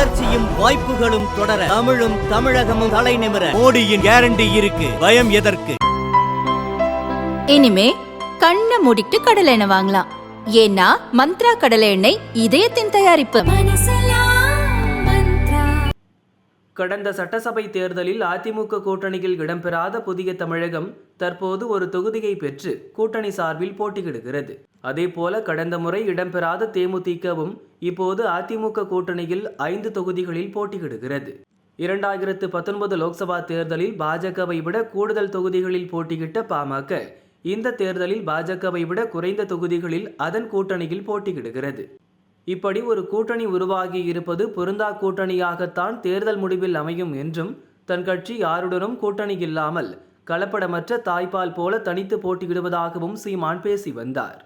வளர்ச்சியும் வாய்ப்புகளும் தொடர தமிழும் தமிழகமும் தலை நிமிர. மோடியின் கேரண்டி இருக்கு. பயம் எதற்கு? இனிமே கண்ணை மூடிட்டு கடலை எண்ணெய் வாங்கலாம். ஏன்னா மந்த்ரா கடலை எண்ணெய் இதயத்தின் தயாரிப்பு. கடந்த சட்டசபை தேர்தலில் அதிமுக கூட்டணியில் இடம்பெறாத புதிய தமிழகம் தற்போது ஒரு தொகுதியை பெற்று கூட்டணி சார்பில் போட்டியிடுகிறது. அதேபோல கடந்த முறை இடம்பெறாத தேமுதிகவும் இப்போது அதிமுக கூட்டணியில் ஐந்து தொகுதிகளில் போட்டியிடுகிறது. இரண்டாயிரத்து பத்தொன்பது லோக்சபா தேர்தலில் பாஜகவை விட கூடுதல் தொகுதிகளில் போட்டியிட்ட பாமக இந்த தேர்தலில் பாஜகவை விட குறைந்த தொகுதிகளில் அதன் கூட்டணியில் போட்டியிடுகிறது. இப்படி ஒரு கூட்டணி உருவாகி இருப்பது பொருந்தா கூட்டணியாகத்தான் தேர்தல் முடிவில் அமையும் என்றும் தன் கட்சி யாருடனும் கூட்டணி இல்லாமல் கலப்படமற்ற தாய்ப்பால் போல தனித்து போட்டியிடுவதாகவும் சீமான் பேசி வந்தார்.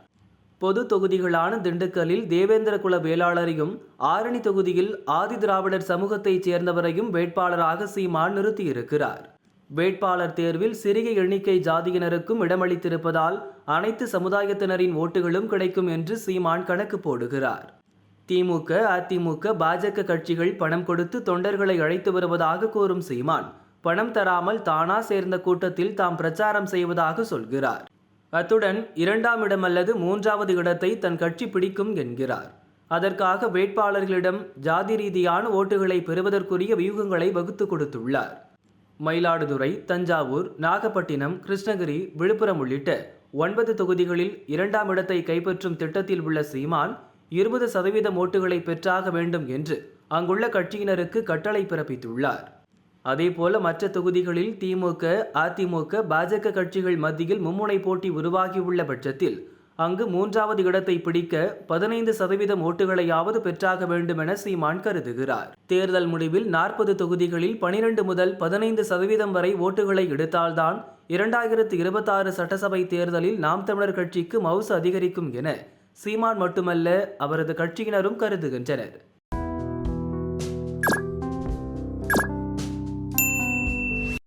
பொது தொகுதிகளான திண்டுக்கல்லில் தேவேந்திர குல வேளாளரையும் ஆரணி தொகுதியில் ஆதி திராவிடர் சமூகத்தைச் சேர்ந்தவரையும் வேட்பாளராக சீமான் நிறுத்தியிருக்கிறார். வேட்பாளர் தேர்வில் சிறிய எண்ணிக்கை ஜாதியினருக்கும் இடமளித்திருப்பதால் அனைத்து சமுதாயத்தினரின் ஓட்டுகளும் கிடைக்கும் என்று சீமான் கணக்கு போடுகிறார். திமுக அதிமுக பாஜக கட்சிகள் பணம் கொடுத்து தொண்டர்களை அழைத்து வருவதாக கூறும் சீமான். பணம் தராமல் தானா சேர்ந்த கூட்டத்தில் தாம் பிரச்சாரம் செய்வதாக சொல்கிறார். அத்துடன் இரண்டாம் இடம் அல்லது மூன்றாவது இடத்தை தன் கட்சி பிடிக்கும் என்கிறார். அதற்காக வேட்பாளர்களிடம் ஜாதி ரீதியான ஓட்டுகளை பெறுவதற்குரிய வியூகங்களை வகுத்து கொடுத்துள்ளார். மயிலாடுதுறை தஞ்சாவூர் நாகப்பட்டினம் கிருஷ்ணகிரி விழுப்புரம் உள்ளிட்ட ஒன்பது தொகுதிகளில் இரண்டாம் இடத்தை கைப்பற்றும் திட்டத்தில் உள்ள சீமான் இருபது சதவீதம் ஓட்டுகளை பெற்றாக வேண்டும் என்று அங்குள்ள கட்சியினருக்கு கட்டளை பிறப்பித்துள்ளார். அதேபோல மற்ற தொகுதிகளில் திமுக அதிமுக பாஜக கட்சிகள் மத்தியில் மும்முனை போட்டி உருவாகியுள்ள பட்சத்தில் அங்கு மூன்றாவது இடத்தை பிடிக்க பதினைந்து சதவீதம் ஓட்டுகளையாவது பெற்றாக வேண்டும் என சீமான் கருதுகிறார். தேர்தல் முடிவில் நாற்பது தொகுதிகளில் பனிரெண்டு முதல் பதினைந்து சதவீதம் வரை ஓட்டுகளை எடுத்தால்தான் இரண்டாயிரத்து இருபத்தாறு சட்டசபை தேர்தலில் நாம் தமிழர் கட்சிக்கு மவுசு அதிகரிக்கும் என சீமான் மட்டுமல்ல அவரது கட்சியினரும் கருதுகின்றனர்.